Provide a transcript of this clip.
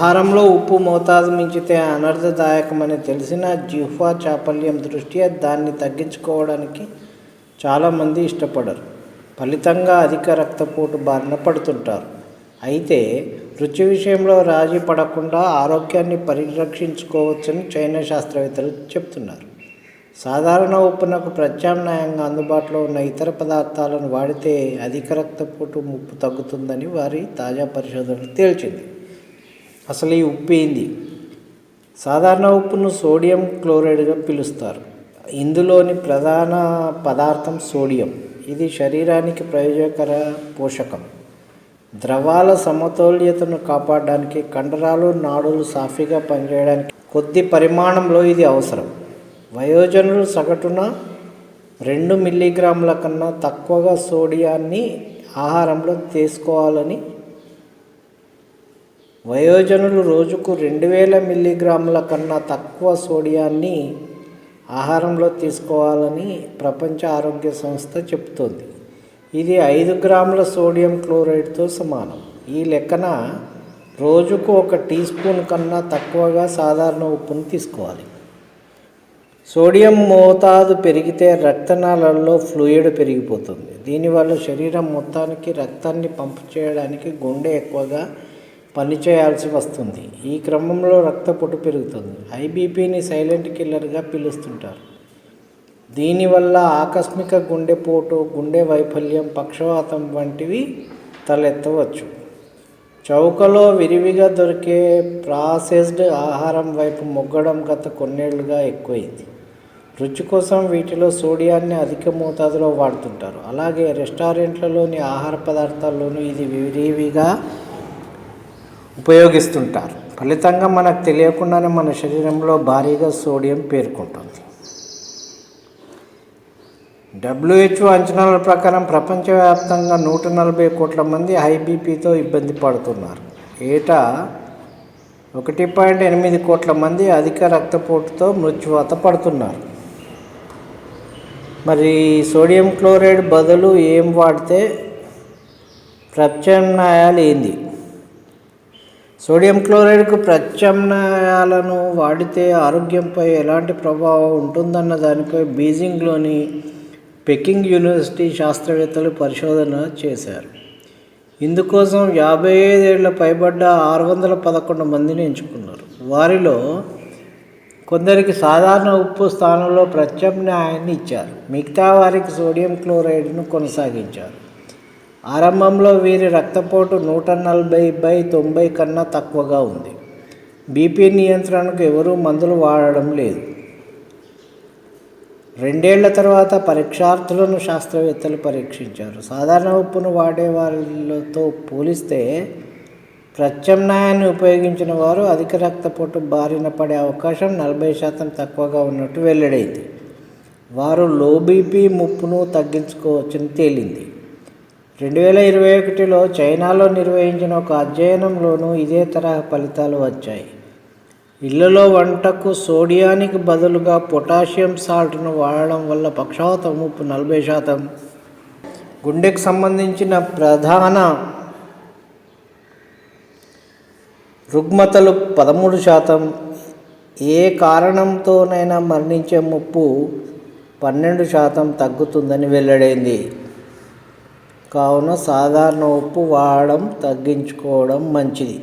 ఆహారంలో ఉప్పు మోతాదు మించితే అనర్థదాయకమని తెలిసిన జిహ్వా చాపల్యం దృష్ట్యా దాన్ని తగ్గించుకోవడానికి చాలామంది ఇష్టపడరు. ఫలితంగా అధిక రక్తపోటు బారిన పడుతుంటారు. అయితే రుచి విషయంలో రాజీ పడకుండా ఆరోగ్యాన్ని పరిరక్షించుకోవచ్చని చైనా శాస్త్రవేత్తలు చెప్తున్నారు. సాధారణ ఉప్పునకు ప్రత్యామ్నాయంగా అందుబాటులో ఉన్న ఇతర పదార్థాలను వాడితే అధిక రక్తపోటు ముప్పు తగ్గుతుందని వారి తాజా పరిశోధనలు తేల్చింది. అసలు ఈ ఉప్పు ఏంది? సాధారణ ఉప్పును సోడియం క్లోరైడ్గా పిలుస్తారు. ఇందులోని ప్రధాన పదార్థం సోడియం. ఇది శరీరానికి ప్రయోజకర పోషకం. ద్రవాల సమతౌల్యతను కాపాడడానికి కండరాలు నాడులు సాఫీగా పనిచేయడానికి కొద్ది పరిమాణంలో ఇది అవసరం. వయోజనులు సగటున రెండు మిల్లీగ్రాముల కన్నా తక్కువగా సోడియాన్ని ఆహారంలో తీసుకోవాలని వయోజనులు రోజుకు రెండు వేల మిల్లీగ్రాముల కన్నా తక్కువ సోడియాన్ని ఆహారంలో తీసుకోవాలని ప్రపంచ ఆరోగ్య సంస్థ చెబుతోంది. ఇది ఐదు గ్రాముల సోడియం క్లోరైడ్తో సమానం. ఈ లెక్కన రోజుకు ఒక టీ స్పూన్ కన్నా తక్కువగా సాధారణ ఉప్పును తీసుకోవాలి. సోడియం మోతాదు పెరిగితే రక్తనాళాల్లో ఫ్లూయిడ్ పెరిగిపోతుంది. దీనివల్ల శరీరం మొత్తానికి రక్తాన్ని పంపు చేయడానికి గుండె ఎక్కువగా పనిచేయాల్సి వస్తుంది. ఈ క్రమంలో రక్తపోటు పెరుగుతుంది. ఐబీపీని సైలెంట్ కిల్లర్గా పిలుస్తుంటారు. దీనివల్ల ఆకస్మిక గుండెపోటు గుండె వైఫల్యం పక్షవాతం వంటివి తలెత్తవచ్చు. చౌకలో విరివిగా దొరికే ప్రాసెస్డ్ ఆహారం వైపు మొగ్గడం గత కొన్నేళ్ళుగా ఎక్కువైంది. రుచి కోసం వీటిలో సోడియాన్ని అధిక మోతాదులో వాడుతుంటారు. అలాగే రెస్టారెంట్లలోని ఆహార పదార్థాల్లోనూ ఇది విరివిగా ఉపయోగిస్తుంటారు. ఫలితంగా మనకు తెలియకుండానే మన శరీరంలో భారీగా సోడియం పేర్కొంటుంది. డబ్ల్యూహెచ్ఓ అంచనాల ప్రకారం ప్రపంచవ్యాప్తంగా నూట నలభై కోట్ల మంది హై బీపీతో ఇబ్బంది పడుతున్నారు. ఏటా ఒకటి పాయింట్ ఎనిమిది కోట్ల మంది అధిక రక్తపోటుతో మృత్యువాత పడుతున్నారు. మరి సోడియం క్లోరైడ్ బదులు ఏం వాడితే ప్రత్యామ్నాయాలు ఏంది? సోడియం క్లోరైడ్కు ప్రత్యామ్నాయాలను వాడితే ఆరోగ్యంపై ఎలాంటి ప్రభావం ఉంటుందన్న దానిపై బీజింగ్లోని పెకింగ్ యూనివర్సిటీ శాస్త్రవేత్తలు పరిశోధన చేశారు. ఇందుకోసం యాభై ఐదేళ్ళ పైబడ్డ ఆరు వందల పదకొండు మందిని ఎంచుకున్నారు. వారిలో కొందరికి సాధారణ ఉప్పు స్థానంలో ప్రత్యామ్నాయాన్ని ఇచ్చారు. మిగతా వారికి సోడియం క్లోరైడ్ను కొనసాగించారు. ఆరంభంలో వీరి రక్తపోటు నూట నలభై బై తొంభై కన్నా తక్కువగా ఉంది. బీపీ నియంత్రణకు ఎవరూ మందులు వాడడం లేదు. రెండేళ్ళ తర్వాత పరీక్షార్థులను శాస్త్రవేత్తలు పరీక్షించారు. సాధారణ ఉప్పును వాడే వాళ్ళతో పోలిస్తే ప్రత్యామ్నాయాన్ని ఉపయోగించిన వారు అధిక రక్తపోటు బారిన పడే అవకాశం నలభై శాతం తక్కువగా ఉన్నట్టు వెల్లడైంది. వారు లో బీపీ ముప్పును తగ్గించుకోవచ్చని తేలింది. రెండు వేల ఇరవై ఒకటిలో చైనాలో నిర్వహించిన ఒక అధ్యయనంలోనూ ఇదే తరహా ఫలితాలు వచ్చాయి. ఇళ్ళలో వంటకు సోడియానికి బదులుగా పొటాషియం సాల్ట్ను వాడడం వల్ల పక్షవాతం ముప్పు నలభై శాతం. గుండెకు సంబంధించిన ప్రధాన రుగ్మతలు పదమూడు శాతం. ఏ కారణంతోనైనా మరణించే ముప్పు పన్నెండు శాతం తగ్గుతుందని వెల్లడైంది. కావున సాధారణ ఉప్పు వాడడం తగ్గించుకోవడం మంచిది.